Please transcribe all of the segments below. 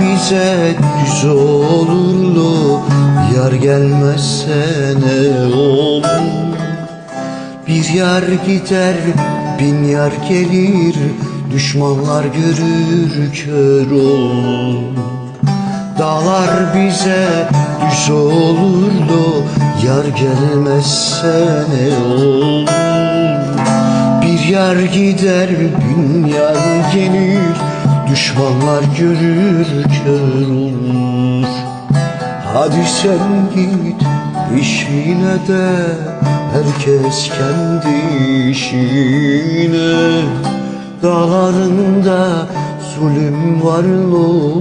bize düz olurdu Yar gelmezse ne olur? Bir yar gider bin yar gelir Düşmanlar görür kör olur. Dağlar bize düz olurdu Yar gelmezse ne olur? Bir yar gider bin yar gelir Düşmanlar görür kör olur Hadi sen git işine de Herkes kendi işine. Dağlarında zulüm var lo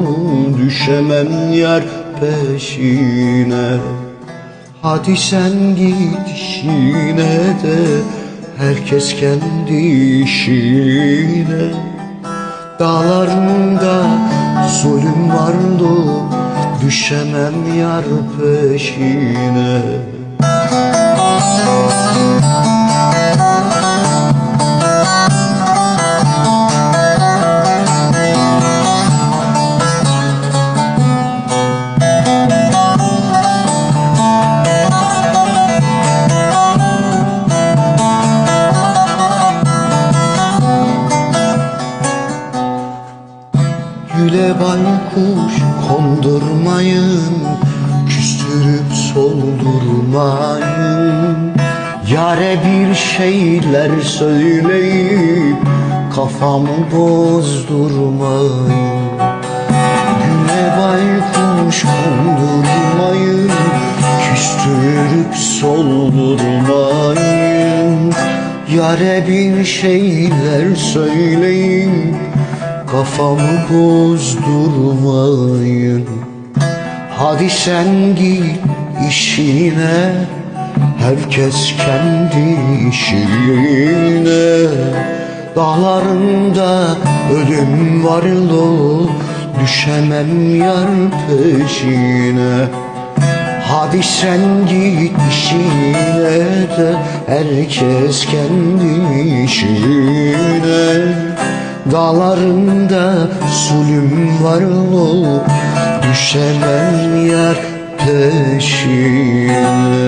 Düşemem yar peşine. Hadi sen git işine de Herkes kendi işine Dağlarında zulüm vardı Düşemem yar peşine Güle baykuş kondurmayın Küstürüp soldurmayın. Yare bir şeyler söyleyip Kafamı bozdurmayın. Güle baykuş kondurmayın Küstürüp soldurmayın. Yare bir şeyler söyleyin Kafamı bozdurmayın. Hadi sen git işine. Herkes kendi işine. Dağlarında ölüm var lo. Düşemem yar peşine. Hadi sen git işine de Herkes kendi işine Dağlarında zulüm var lo Düşemem yar peşine